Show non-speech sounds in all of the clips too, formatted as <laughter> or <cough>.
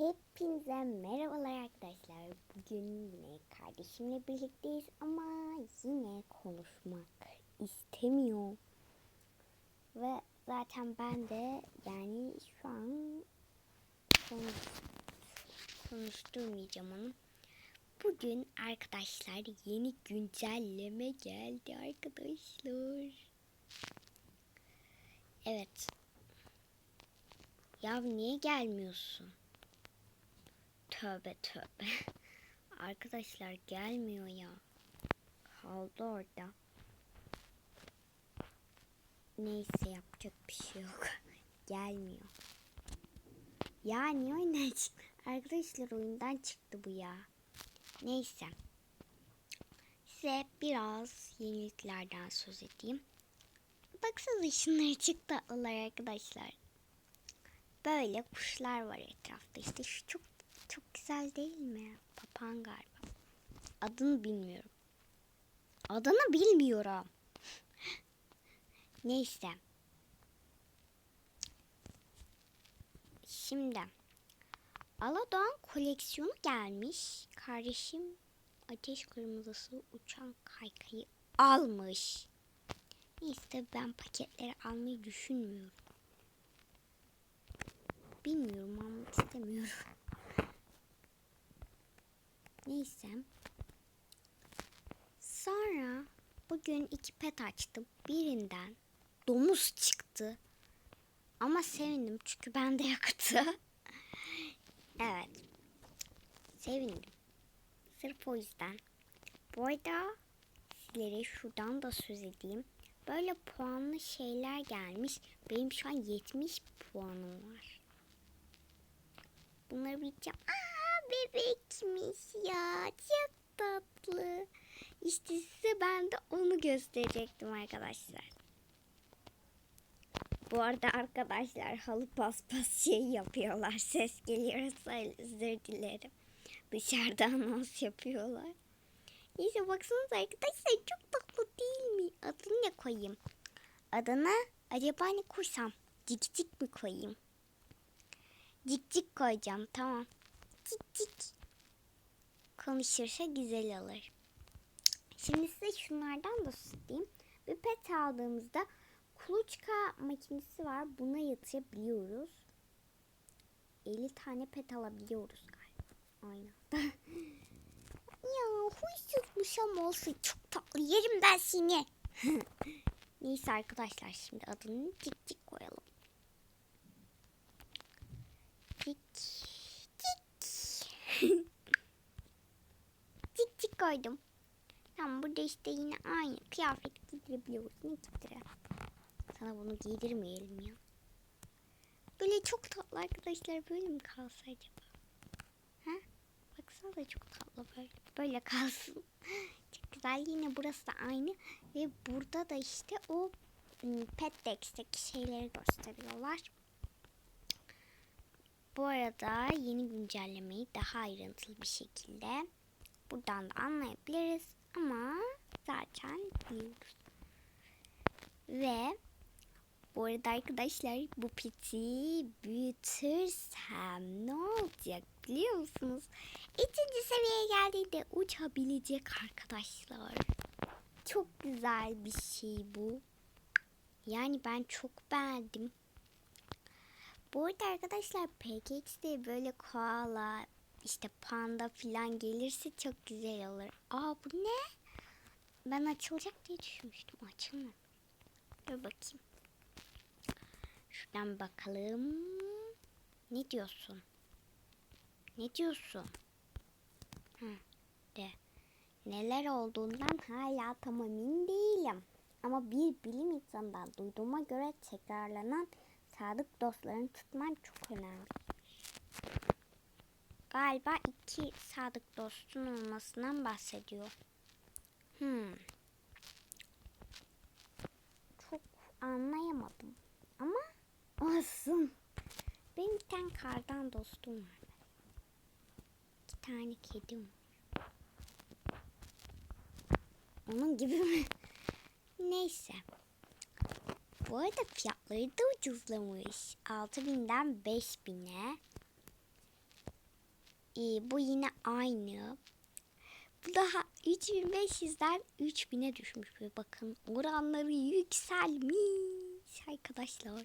Hepinize merhabalar arkadaşlar. Bugün yine kardeşimle birlikteyiz ama yine konuşmak istemiyor. Ve zaten ben de yani şu an konuş, konuşturmayacağım onu. Bugün arkadaşlar yeni güncelleme geldi arkadaşlar. Evet. Ya niye gelmiyorsun? Tövbe tövbe. <laughs> Arkadaşlar gelmiyor ya. Kaldı orada. Neyse yapacak bir şey yok. <laughs> Gelmiyor. Ya niye? Arkadaşlar oyundan çıktı bu ya. Neyse. Size biraz yeniliklerden söz edeyim. Baksanıza şunları çıktı tatlılar arkadaşlar. Böyle kuşlar var etrafta. İşte şu çok çok güzel değil mi? Papağan galiba. Adını bilmiyorum. Adını bilmiyorum. Neyse. Şimdi Aladoğan koleksiyonu gelmiş. Kardeşim ateş kırmızısı uçan kaykayı almış. Neyse ben paketleri almayı düşünmüyorum. Bilmiyorum almak istemiyorum. Neyse. Sonra bugün iki pet açtım. Birinden domuz çıktı. Ama sevindim çünkü <laughs> bende yoktu. evet. Sevindim. Sırf o yüzden. Bu arada sizlere şuradan da söz edeyim. Böyle puanlı şeyler gelmiş. Benim şu an 70 puanım var. Bunları bileceğim. Aa bebekmiş ya. Çok tatlı. İşte size ben de onu gösterecektim arkadaşlar. Bu arada arkadaşlar halı paspas şey yapıyorlar. <laughs> Ses geliyorsa özür dilerim. Dışarıda anons yapıyorlar. Neyse baksanıza arkadaşlar çok tatlı değil mi? Adını ne koyayım? Adını acaba ne koysam? Cik cik mi koyayım? Cik cik koyacağım tamam. Cik cik. Konuşursa güzel olur. Şimdi size şunlardan da söyleyeyim. Bir pet aldığımızda kuluçka makinesi var. Buna yatırabiliyoruz. 50 tane pet alabiliyoruz galiba. Aynen. <laughs> ya huysuzmuş ama olsun. Çok tatlı. Yerim ben seni. <laughs> Neyse arkadaşlar şimdi adını cik cik cik. <laughs> cik cik koydum. Tamam burada işte yine aynı kıyafet giydirebiliyoruz. Ne giydire? Sana bunu giydirmeyelim ya. Böyle çok tatlı arkadaşlar. Böyle mi kalsa acaba? Ha? Baksana da çok tatlı böyle. Böyle kalsın. <laughs> çok güzel. Yine burası da aynı. Ve burada da işte o ım, Pet Dex'teki şeyleri gösteriyorlar. Bu arada yeni güncellemeyi daha ayrıntılı bir şekilde buradan da anlayabiliriz. Ama zaten biliyoruz. Ve bu arada arkadaşlar bu peti büyütürsem ne olacak biliyor musunuz? İkinci seviyeye geldiğinde uçabilecek arkadaşlar. Çok güzel bir şey bu. Yani ben çok beğendim. Bu arada arkadaşlar PKX'de böyle koala, işte panda falan gelirse çok güzel olur. Aa bu ne? Ben açılacak diye düşünmüştüm. Açılmadı. Dur bakayım. Şuradan bakalım. Ne diyorsun? Ne diyorsun? Hı, de. Neler olduğundan hala tam emin değilim. Ama bir bilim insanından duyduğuma göre tekrarlanan sadık dostlarını tutman çok önemli. Galiba iki sadık dostun olmasından bahsediyor. Hmm. Çok anlayamadım. Ama olsun. Benim bir tane kardan dostum var. İki tane kedim var. Onun gibi mi? Neyse. Bu arada fiyatları da ucuzlamış. 6000'den 5000'e. Ee, bu yine aynı. Bu daha 3500'den 3000'e düşmüş. Ve bakın oranları yükselmiş arkadaşlar.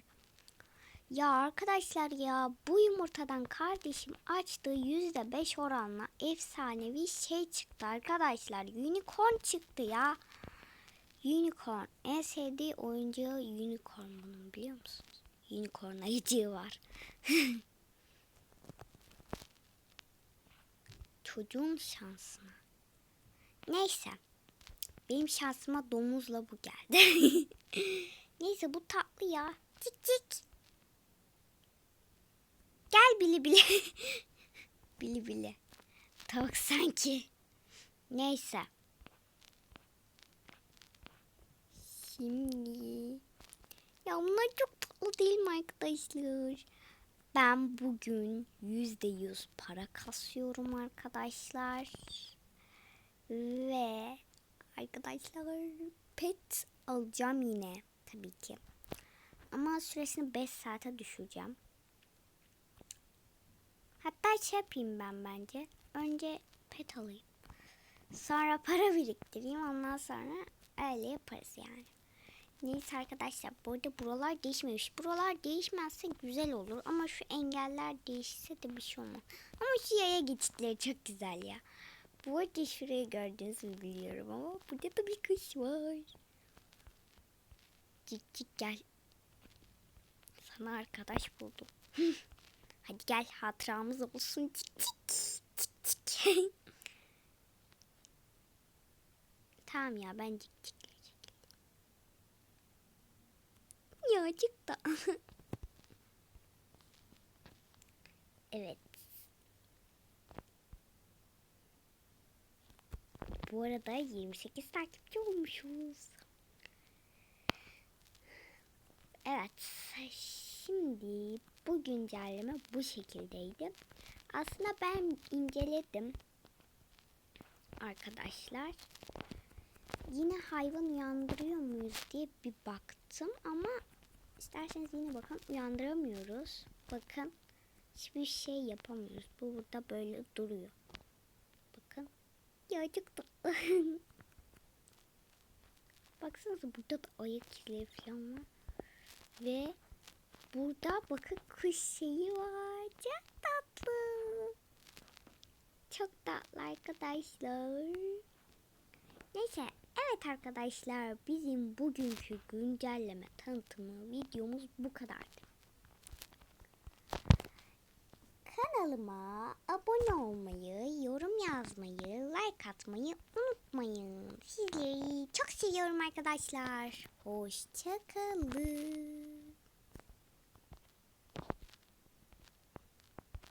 Ya arkadaşlar ya bu yumurtadan kardeşim açtığı yüzde beş oranla efsanevi şey çıktı arkadaşlar. Unicorn çıktı ya. Unicorn. En sevdiği oyuncağı unicorn bunun biliyor musunuz? Unicorn ayıcığı var. <laughs> Çocuğun şansına. Neyse. Benim şansıma domuzla bu geldi. <laughs> Neyse bu tatlı ya. Cik cik. Gel bili bili. <laughs> bili bili. Tavuk sanki. Neyse. Şimdi. Ya bunlar çok tatlı değil mi arkadaşlar? Ben bugün yüzde yüz para kasıyorum arkadaşlar. Ve arkadaşlar pet alacağım yine tabii ki. Ama süresini 5 saate düşüreceğim. Hatta şey yapayım ben bence. Önce pet alayım. Sonra para biriktireyim. Ondan sonra öyle yaparız yani. Neyse arkadaşlar bu arada buralar değişmemiş. Buralar değişmezse güzel olur. Ama şu engeller değişse de bir şey olmaz. Ama şu yaya geçitleri çok güzel ya. Bu arada şurayı gördünüz mü biliyorum ama burada da bir kuş var. Cik cik gel. Sana arkadaş buldum. <laughs> Hadi gel hatıramız olsun. Cik cik cik cik. <laughs> tamam ya ben cik cikle Cik da. <laughs> evet. Bu arada 28 takipçi olmuşuz. Evet. Şimdi bu güncelleme bu şekildeydi. Aslında ben inceledim. Arkadaşlar. Yine hayvan uyandırıyor muyuz diye bir baktım ama isterseniz yine bakın uyandıramıyoruz. Bakın hiçbir şey yapamıyoruz. Bu burada böyle duruyor. Bakın. Ya çok tatlı. Baksanıza burada da ayak izleri falan var. Ve burada bakın kuş şeyi var. Çok tatlı. Çok tatlı arkadaşlar. Neyse evet arkadaşlar bizim bugünkü güncelleme tanıtımı videomuz bu kadardı. Kanalıma abone olmayı, yorum yazmayı, like atmayı unutmayın. Sizleri çok seviyorum arkadaşlar. Hoşçakalın.